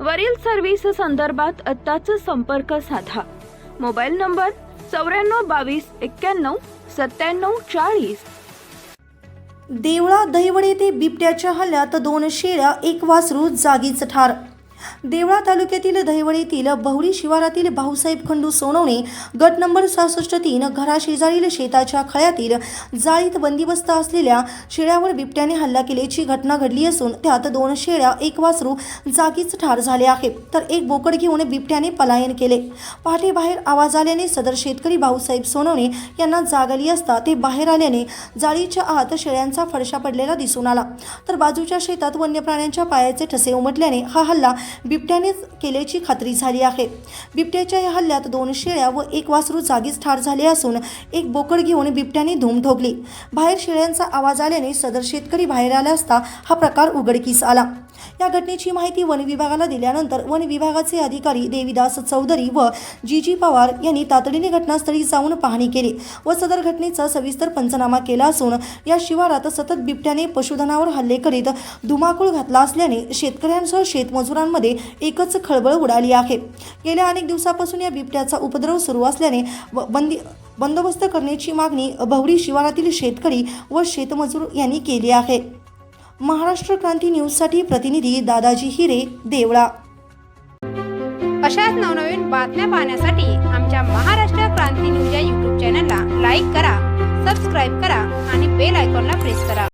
वरील सर्व्हिस संदर्भात आत्ताच संपर्क साधा. मोबाईल नंबर चौऱ्याण्णव बावीस एक्क्याण्णव सत्त्याण्णव चाळीस. देवळा दहिवडे येथे बिबट्याच्या हल्ल्यात दोन शेळ्या एक वासरू जागीच ठार. देवळा तालुक्यातील दहिवडे येथील बहुळी शिवारातील भाऊसाहेब खंडू सोनवणे गट नंबर सहासष्ट तीन घराशेजारील शेताच्या खळ्यातील जाळीत बंदिबस्त असलेल्या शेळ्यावर बिबट्याने हल्ला केल्याची घटना घडली असून त्यात दोन शेळ्या एक वासरू जागीच ठार झाले आहे तर एक बोकड घेऊन बिबट्याने पलायन केले. पहाटे बाहेर आवाज आल्याने सदर शेतकरी भाऊसाहेब सोनवणे यांना जाग आली असता ते बाहेर आल्याने जाळीच्या आत शेळ्यांचा फडशा पडलेला दिसून आला. तर बाजूच्या शेतात वन्य प्राण्यांच्या पायाचे ठसे उमटल्याने हा हल्ला बिबट्यानेच केल्याची खात्री झाली आहे. बिबट्याच्या या हल्ल्यात दोन शेळ्या व एक वासरू जागीच ठार झाले असून एक बोकड घेऊन बिबट्याने धूम ठोकली. बाहेर शेळ्यांचा आवाज आल्याने सदर शेतकरी बाहेर आला असता हा प्रकार उघडकीस आला. या घटनेची माहिती वन विभागाला दिल्यानंतर वन विभागाचे अधिकारी देवीदास चौधरी व जी जी पवार यांनी तातडीने घटनास्थळी जाऊन पाहणी केली व सदर घटनेचा सविस्तर पंचनामा केला असून या शिवारात सतत बिबट्याने पशुधनावर हल्ले करीत धुमाकूळ घातला असल्याने शेतकऱ्यांसह शेतमजुरांमध्ये एकच खळबळ उडाली आहे. गेल्या अनेक दिवसापासून या बिबट्याचा उपद्रव सुरू असल्याने व बंदी बंदोबस्त करण्याची मागणी भवडी शिवारातील शेतकरी व शेतमजूर यांनी केली आहे. महाराष्ट्र क्रांती न्यूजसाठी प्रतिनिधी दादाजी हिरे देवळा. अशाच नवनवीन बातम्या पाहण्यासाठी आमच्या महाराष्ट्र क्रांती न्यूज या यूट्यूब चॅनलला लाईक करा सबस्क्राईब करा आणि बेल आयकॉनला प्रेस करा.